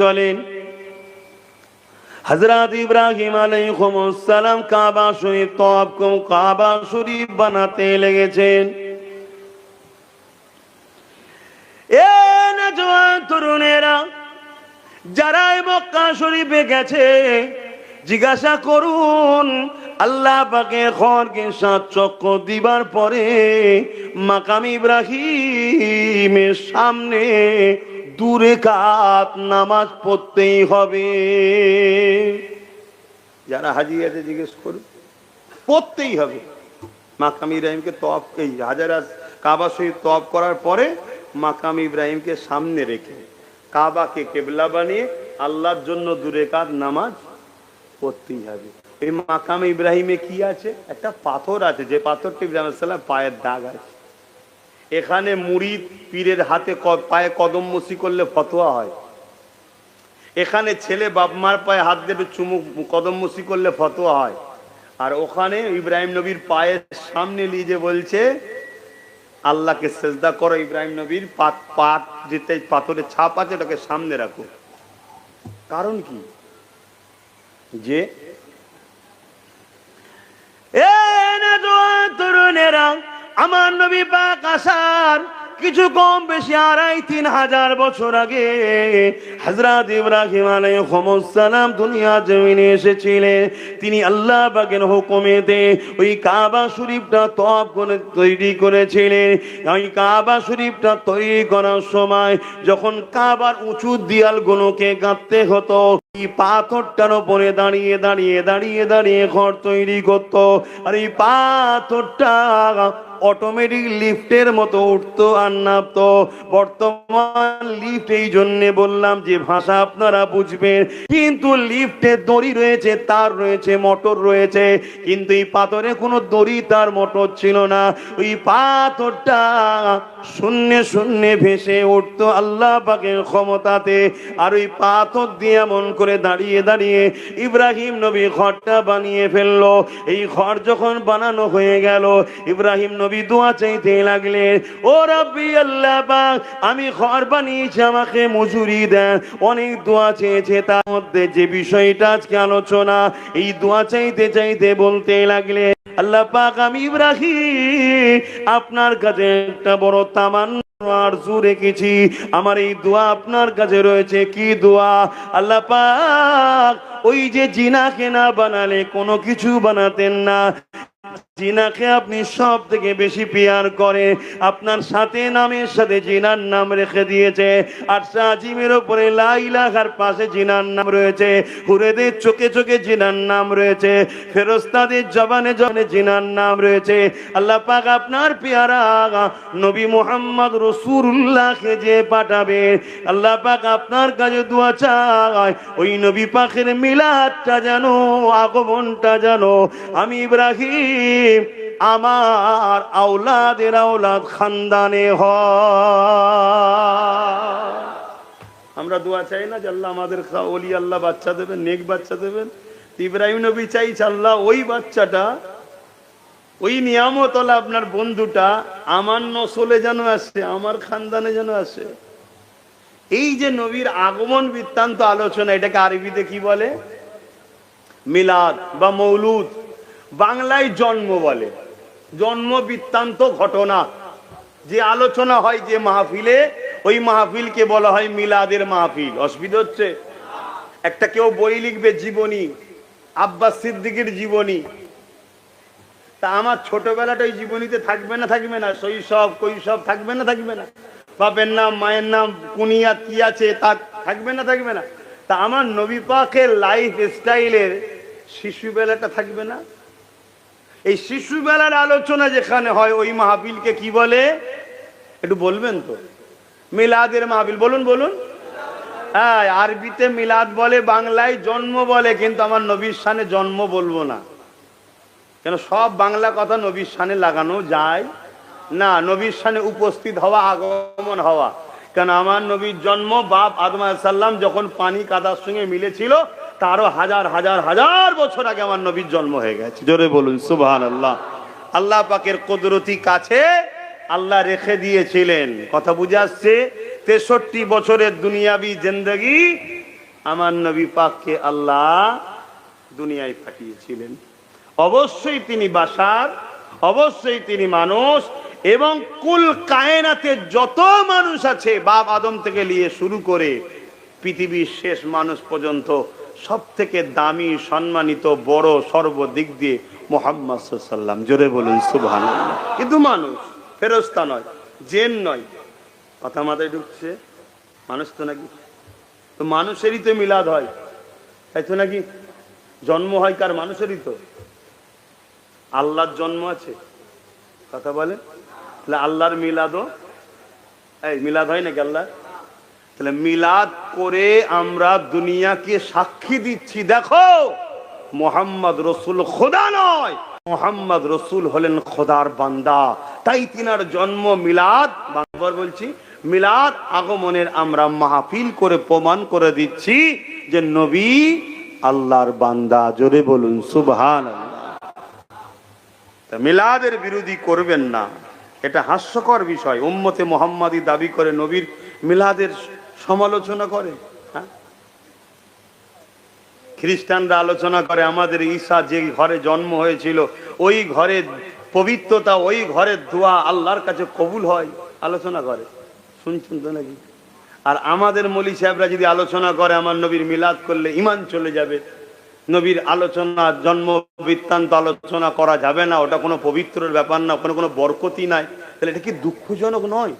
চলেন। হজরত ইব্রাহিম আলাইহিসসালাম কাবা শরীফ, তওয়াব কাবা শরীফ বানাতে লেগেছেন। এ নজওয়ান তরুণেরা, যারা মক্কা শরীফে গেছে, জিজ্ঞাসা করুন, আল্লাহ পাকে খড়কে সাত চক্র দিবার পরে মাকাম ইব্রাহিমের সামনে দূরে কাত নামাজ পড়তেই হবে। যারা হাজি আছে জিজ্ঞেস করুন। পড়তেই হবে। মাকাম ইব্রাহিমকে তফ এই হাজারা কাবা শহীদ তপ করার পরে মাকাম ইব্রাহিমকে সামনে রেখে কাবাকে কেবলা বানিয়ে আল্লাহর জন্য দূরে কাত নামাজ পড়তেই হবে। এই মাকাম ইব্রাহিমে কি আছে? একটা পাথর আছে, যে পাথরটি ইব্রাহিম পায়ের দাগ আছে। এখানে মুড়িদ পীরের হাতে পায়ে কদম মসি করলে ফতোয়া হয়। এখানে ছেলে বাপ মার পায়ে হাত দেবে চুমুক কদম মসি করলে ফতোয়া হয়। আর ওখানে ইব্রাহিম নবীর পায়ের সামনে যে বলছে, আল্লাহকে সেজদা করো ইব্রাহিম নবীর, পাত পাত যেতে পাথরের ছাপ আছে, ওটাকে সামনে রাখো। কারণ কি? যে তরুণেরা আমার নবী পাক আসার কিছু কম বেশি আড়াই, তিন হাজার বছর আগে হজরত ইব্রাহিম আলাইহিসসালাম দুনিয়া জমিনে এসেছিলেন। তিনি আল্লাহ পাকের হুকুমেতে ওই কাবা শরীফটা তপ করে তৈরি করেছিলেন। ওই কাবা শরীফটা তৈরি করার সময় যখন কাবার উঁচু দিয়ালগুলোকে গাঁথতে হতো পাথরটার উপরে দাঁড়িয়ে দাঁড়িয়ে দাঁড়িয়ে দাঁড়িয়ে ঘর তৈরি করতো। আর এই পাথরটা অটোমেটিক লিফটের মতো উঠতো আর নামতো। বর্তমান লিফট এই জন্য বললাম যে ভাষা আপনারা বুঝবেন। কিন্তু লিফটে দড়ি রয়েছে, তার রয়েছে, মোটর রয়েছে। কিন্তু এই পাথরে কোনো দড়ি, তার মোটর ছিল না। ওই পাথরটা শূন্যে শূন্যে ভেসে উঠতো আল্লাহ পাকের ক্ষমতাতে। আর ওই পাথর দিয়ে এমন করে দাঁড়িয়ে দাঁড়িয়ে ইব্রাহিম নবী ঘরটা বানিয়ে ফেলল। এই ঘর যখন বানানো হয়ে গেল, ইব্রাহিম নবী দোয়া চাইতে লাগলেন, ও রব্বি আল্লাহ পাক, আমি ঘর বানিয়েছি, আমাকে মজুরি দেন। অনেক দোয়া চেয়েছে, তার মধ্যে যে বিষয়টা আজকে আলোচনা, এই দোয়া চাইতে চাইতে বলতে লাগলেন, আল্লাহ পাক, আমি ইব্রাহিম, আপনার কাছে একটা বড় তামান্না আরজু রেখেছি। আমার এই দোয়া আপনার কাছে রয়েছে, কি দোয়া? আল্লাহ পাক, ওই যে জিনাকে না বানালে, কোনো কিছু বানাতেন না। জিনাকে আপনি সব থেকে বেশি পিয়ার করে, আপনার সাথে নামের সাথে জিনার নাম রেখে দিয়েছে, আর সাজিমের ওপরে লাইলাহার পাশে জিনার নাম রয়েছে, হুরেদের চোখে চোখে জিনার নাম রয়েছে, ফেরস্তাদের জবানে জবানে জিনার নাম রয়েছে। আল্লাহ পাক আপনার পেয়ারা নবী মোহাম্মদ রসুল্লাহকে যে পাঠাবে, আল্লাহ পাক আপনার কাছে দোয়া চায়, ওই নবী পাখের মিলাদটা জানো আগমনটা জানো আমি ইব্রাহিম আমার আওলাদের আওলাদ খানদানে হ। আমরা দোয়া চাই না যে আল্লাহ আমাদের ওলি, আল্লাহ বাচ্চা দেবেন, নেক বাচ্চা দেবেন। ইব্রাহিম নবী চাইছে আল্লাহ ওই বাচ্চাটা, ওই নিয়ামত হলো আপনার বন্ধুটা আমার নসলে যেন আসে, আমার খানদানে যেন আসে। এই যে নবীর আগমন বৃত্তান্ত আলোচনা, এটাকে আরবিতে কি বলে? মিলাদ বা মৌলুদ। বাংলায় জন্ম বলে। জন্ম বৃত্তান্ত ঘটনা। যে আলোচনা হয় যে মাহফিলে, ওই মাহফিলকে বলা হয় মিলাদের মাহফিল। অসুবিধা হচ্ছে? একটা কেউ বই লিখবে জীবনী, আব্বাস সিদ্দিকের জীবনী। তা আমার ছোটবেলাটা ওই জীবনীতে থাকবে না থাকবে না? শৈশব, কৈশব থাকবে না থাকবে না? বাপের নাম, মায়ের নাম, কুনিয়া কি আছে, তা থাকবে না থাকবে না? তা আমার নবী পাকের লাইফ স্টাইলের শিশুবেলাটা থাকবে না? এই শিশুবেলার আলোচনা যেখানে হয়, ওই মাহফিলকে কি বলে? একটু বলবেন তো। মিলাদের মাহফিল, বলুন বলুন। হ্যাঁ আরবিতে মিলাদ বলে, বাংলায় জন্ম বলে, কিন্তু আমার নবীর সানে জন্ম বলব না। কেন, সব বাংলা কথা নবীর সানে লাগানো যায় না। নবীর সানে উপস্থিত হওয়া, আগমন হওয়া। কেন, আমার নবীর জন্ম, বাপ আদম সাল্লাম যখন পানি কাদার সঙ্গে মিলেছিল তারও হাজার হাজার হাজার বছর আগে আমার নবীর জন্ম হয়ে গেছে। জোরে বলুন সুবহান আল্লাহ আল্লাহ পাকের কুদরতি কাছে আল্লাহ রেখে দিয়েছিলেন। কথা বুঝে আসছে? তেষট্টি বছরের দুনিয়াবি জিন্দগি আমার নবী পাককে আল্লাহ দুনিয়ায় পাঠিয়েছিলেন। অবশ্যই তিনি বাসার, অবশ্যই তিনি মানুষ এবং কুল কায়নাতে যত মানুষ আছে, বাপ আদম থেকে নিয়ে শুরু করে পৃথিবীর শেষ মানুষ পর্যন্ত সব থেকে দামি, সম্মানিত, বড়, সর্বদিক দিয়ে মোহাম্মদ সাল্লাম জোরে বলুন সুবহান কিন্তু মানুষ, ফেরস্তা নয়, জেন নয়। কথা মাথায় ঢুকছে? মানুষ তো নাকি তো মানুষেরই তো মিলাদ হয়। তাই তো নাকি জন্ম হয় কার? মানুষেরই তো। আল্লাহর জন্ম আছে। কথা বলে তাহলে আল্লাহর মিলাদও এই, মিলাদ হয় নাকি আল্লাহ তাহলে মিলাদ করে আমরা দুনিয়াকে সাক্ষী দিচ্ছি, দেখো। মোহাম্মদ রসুল খোদা নয়। মোহাম্মদ রসুল হলেন খোদার বান্দা। তাই তিনার জন্ম মিলাদ, বারবার বলছি, মিলাদ আগমনের আমরা মাহফিল করে প্রমাণ করে দিচ্ছি যে নবী আল্লাহর বান্দা। জোরে বলুন সুবহান মিলাদের বিরোধী করবেন না। এটা হাস্যকর বিষয়। উম্মতে মোহাম্মদী দাবি করে নবীর মিলাদের সমালোচনা করে হ্যাঁ? খ্রিস্টানরা আলোচনা করে, আমাদের ঈশা যে ঘরে জন্ম হয়েছিল, ওই ঘরে পবিত্রতা, ওই ঘরের দোয়া আল্লাহর কাছে কবুল হয়, আলোচনা করে। শুনছেন তো নাকি? আর আমাদের মলি সাহেবরা যদি আলোচনা করে, আমার নবীর মিলাদ করলে ইমান চলে যাবে। নবীর আলোচনা, জন্ম, বৃত্তান্ত আলোচনা করা যাবে না, ওটা কোনো পবিত্রর ব্যাপার না, ওখানে কোনো বরকতি নাই। তাহলে এটা কি দুঃখজনক নয়?